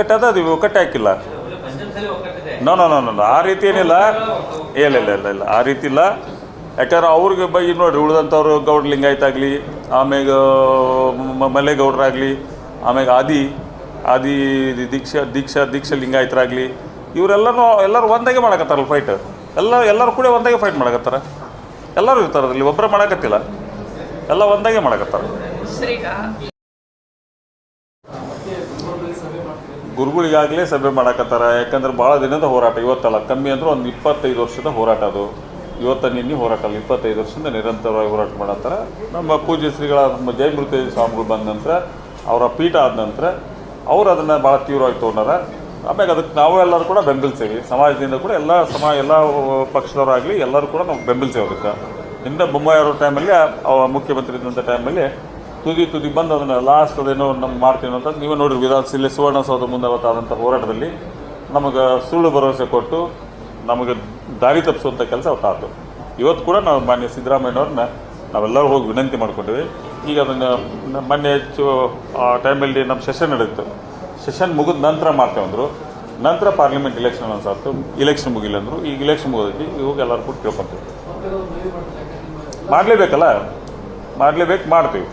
ಒಕ್ಕಟ್ಟದ ಅದು ಒಕ್ಕಟ್ಟೆ ಹಾಕಿಲ್ಲ. No no no no ಆ ರೀತಿ ಏನಿಲ್ಲ. ಇಲ್ಲ ಇಲ್ಲ ಇಲ್ಲ ಇಲ್ಲ. ಆ ರೀತಿ ಇಲ್ಲ. ಯಾಕಂದ್ರೆ ಅವ್ರಿಗೆ ಬೈ ನೋಡಿರಿ, ಉಳಿದಂಥವ್ರು ಗೌಡ ಲಿಂಗಾಯತ್ ಆಗಲಿ, ಆಮ್ಯಾಗ, ಮ- ಮಲ್ಲೇಗೌಡರಾಗಲಿ ಆಮ್ಯಾಗ ಆದಿ ಆದಿ ದೀಕ್ಷಾ ದೀಕ್ಷಾ ದೀಕ್ಷಾ ಲಿಂಗಾಯತರಾಗಲಿ ಇವರೆಲ್ಲರೂ ಎಲ್ಲರೂ ಒಂದಾಗೆ ಮಾಡಕತ್ತಾರಲ್ಲ ಫೈಟ್ ಎಲ್ಲ, ಎಲ್ಲರೂ ಕೂಡ ಒಂದಾಗೆ ಫೈಟ್ ಮಾಡಕತ್ತಾರ. ಎಲ್ಲರೂ ಇರ್ತಾರೆ ಅದರಲ್ಲಿ ಒಬ್ಬರೇ ಮಾಡಕತ್ತಿಲ್ಲ. ಎಲ್ಲ ಒಂದಾಗೆ ಮಾಡಕತ್ತಾರ. ಗುರುಗಳಿಗಾಗಲೇ ಸಭೆ ಮಾಡಕತ್ತಾರ. ಯಾಕಂದ್ರೆ ಭಾಳ ದಿನದ ಹೋರಾಟ, ಇವತ್ತಲ್ಲ ಕಮ್ಮಿ ಅಂದ್ರೆ ಒಂದು ಇಪ್ಪತ್ತೈದು ವರ್ಷದ ಹೋರಾಟ ಅದು. ಇವತ್ತ ನಿನ್ನೆ ಹೋರಾಟ ಇಪ್ಪತ್ತೈದು ವರ್ಷದಿಂದ ನಿರಂತರವಾಗಿ ಹೋರಾಟ ಮಾಡತ್ತಾರ. ನಮ್ಮ ಪೂಜ್ಯ ಶ್ರೀಗಳ, ನಮ್ಮ ಜಯಮೃತಿ ಸ್ವಾಮಿಗಳು ಬಂದ ನಂತರ, ಅವರ ಪೀಠ ಆದ ನಂತರ ಅವ್ರು ಅದನ್ನು ಭಾಳ ತೀವ್ರವಾಗಿ ತೊಗೊಂಡಾರ ಆಮೇಲೆ ಅದಕ್ಕೆ ನಾವು ಎಲ್ಲರೂ ಕೂಡ ಬೆಂಬಲಿಸೇವಿ ಸಮಾಜದಿಂದ ಕೂಡ ಎಲ್ಲ ಸಮ, ಎಲ್ಲ ಪಕ್ಷದವರಾಗಲಿ ಎಲ್ಲರೂ ಕೂಡ ನಾವು ಬೆಂಬಲಿಸೇವೆ ಅದಕ್ಕೆ ಹಿಂದೆ ಬೊಮ್ಮಾಯಿ ಅವರ ಟೈಮಲ್ಲಿ ಮುಖ್ಯಮಂತ್ರಿ ಇದ್ದಂಥ ಟೈಮಲ್ಲಿ ತುದಿ ತುದಿ ಬಂದು ಅದನ್ನು ಲಾಸ್ಟ್ ಅದೇನೋ ನಮ್ಗೆ ಮಾಡ್ತೀವಿ ಅಂತ ನೀವೇ ನೋಡ್ರಿ ವಿಧಾನಸಭೆ ಸುವರ್ಣಸೌಧ ಮುಂದೆ ಅವತ್ತಾದಂಥ ಹೋರಾಟದಲ್ಲಿ ನಮಗೆ ಸುಳ್ಳು ಭರವಸೆ ಕೊಟ್ಟು ನಮಗೆ ದಾರಿ ತಪ್ಪಿಸುವಂಥ ಕೆಲಸ ಅವತ್ತಾತು ಇವತ್ತು ಕೂಡ ನಾವು ಮಾನ್ಯ ಸಿದ್ದರಾಮಯ್ಯವ್ರನ್ನ ನಾವೆಲ್ಲರೂ ಹೋಗಿ ವಿನಂತಿ ಮಾಡ್ಕೊಂಡಿವಿ ಈಗ ಅದನ್ನು ಮೊನ್ನೆ ಹೆಚ್ಚು, ಆ ಟೈಮಲ್ಲಿ ನಮ್ಮ ಸೆಷನ್ ನಡೆಯಿತು ಸೆಷನ್ ಮುಗಿದ ನಂತರ ಮಾಡ್ತೇವೆ ಅಂದರು. ನಂತರ ಪಾರ್ಲಿಮೆಂಟ್ ಇಲೆಕ್ಷನ್ ಅನ್ಸಾತು ಇಲೆಕ್ಷನ್ ಮುಗಿಲ್ಲ ಅಂದರು. ಈಗ ಇಲೆಕ್ಷನ್ ಮುಗಿದೈತಿ. ಇವಾಗ ಎಲ್ಲರೂ ಕೂಡ ಕೇಳ್ಕೊತೀವಿ. ಮಾಡಲೇಬೇಕಲ್ಲ? ಮಾಡಲೇಬೇಕು ಮಾಡ್ತೀವಿ.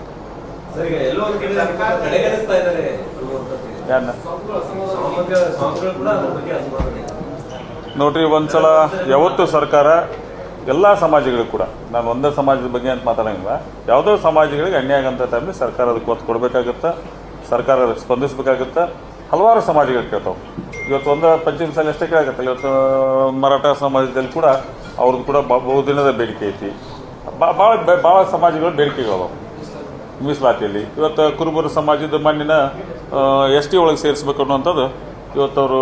ನೋಡ್ರಿ ಒಂದ್ಸಲ ಯಾವತ್ತು ಸರ್ಕಾರ ಎಲ್ಲ ಸಮಾಜಗಳಿಗೂ ಕೂಡ ನಾನು ಒಂದೇ ಸಮಾಜದ ಬಗ್ಗೆ ಅಂತ ಮಾತಾಡಂಗಿಲ್ಲ ಯಾವುದೋ ಸಮಾಜಗಳಿಗೆ ಅನ್ಯಾಯ ಆಗಂಥ ಟೈಮಲ್ಲಿ ಸರ್ಕಾರ ಅದಕ್ಕೆ ಒತ್ತು ಕೊಡಬೇಕಾಗುತ್ತೆ ಸರ್ಕಾರ ಅದಕ್ಕೆ ಸ್ಪಂದಿಸಬೇಕಾಗುತ್ತೆ ಹಲವಾರು ಸಮಾಜಗಳು ಕೇಳ್ತಾವೆ ಇವತ್ತು ಒಂದು ಪಂಚಮ ಸಾಲ ಅಷ್ಟೇ ಕೇಳಾಗತ್ತೆ ಇವತ್ತು ಮರಾಠ ಸಮಾಜದಲ್ಲಿ ಕೂಡ ಅವ್ರದ್ದು ಕೂಡ ಬಹುದಿನದ ಬೇಡಿಕೆ ಐತಿ ಭಾಳ ಭಾಳ ಸಮಾಜಗಳು ಬೇಡಿಕೆಗಳು ಮೀಸಲಾತಿಯಲ್ಲಿ. ಇವತ್ತು ಕುರುಬರು ಸಮಾಜದ ಮಣ್ಣಿನ ಎಸ್ ಟಿ ಒಳಗೆ ಸೇರಿಸ್ಬೇಕು ಅನ್ನುವಂಥದ್ದು ಇವತ್ತು ಅವರು,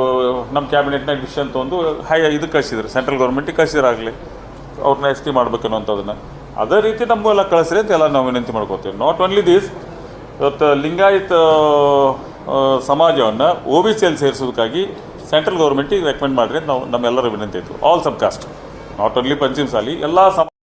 ನಮ್ಮ ಕ್ಯಾಬಿನೆಟ್ನಾಗ ಡಿಸಿಷನ್ ತೊಗೊಂಡು ಹೈ ಇದು ಕಳಿಸಿದ್ರು. ಸೆಂಟ್ರಲ್ ಗೌರ್ಮೆಂಟಿಗೆ ಕಳಿಸಿದ್ರಾಗಲಿ ಅವ್ರನ್ನ ಎಸ್ ಟಿ ಮಾಡ್ಬೇಕು ಅನ್ನೋಂಥದ್ದನ್ನು ಅದೇ ರೀತಿ ನಮಗೆಲ್ಲ ಕಳಿಸ್ರಿ ಅಂತ ಎಲ್ಲ ನಾವು ವಿನಂತಿ ಮಾಡ್ಕೋತೀವಿ ನಾಟ್ ಓನ್ಲಿ ದೀಸ್ ಇವತ್ತು ಲಿಂಗಾಯತ ಸಮಾಜವನ್ನು ಒ ಬಿ ಸಿಯಲ್ಲಿ ಸೇರಿಸೋದಕ್ಕಾಗಿ ಸೆಂಟ್ರಲ್ ಗೌರ್ಮೆಂಟಿಗೆ ರೆಕಮೆಂಡ್ ಮಾಡಿರಿ ನಾವು ನಮ್ಮೆಲ್ಲರ ವಿನಂತಿ ಇತ್ತು all sub caste not only Panchamasali ಎಲ್ಲ ಸಮ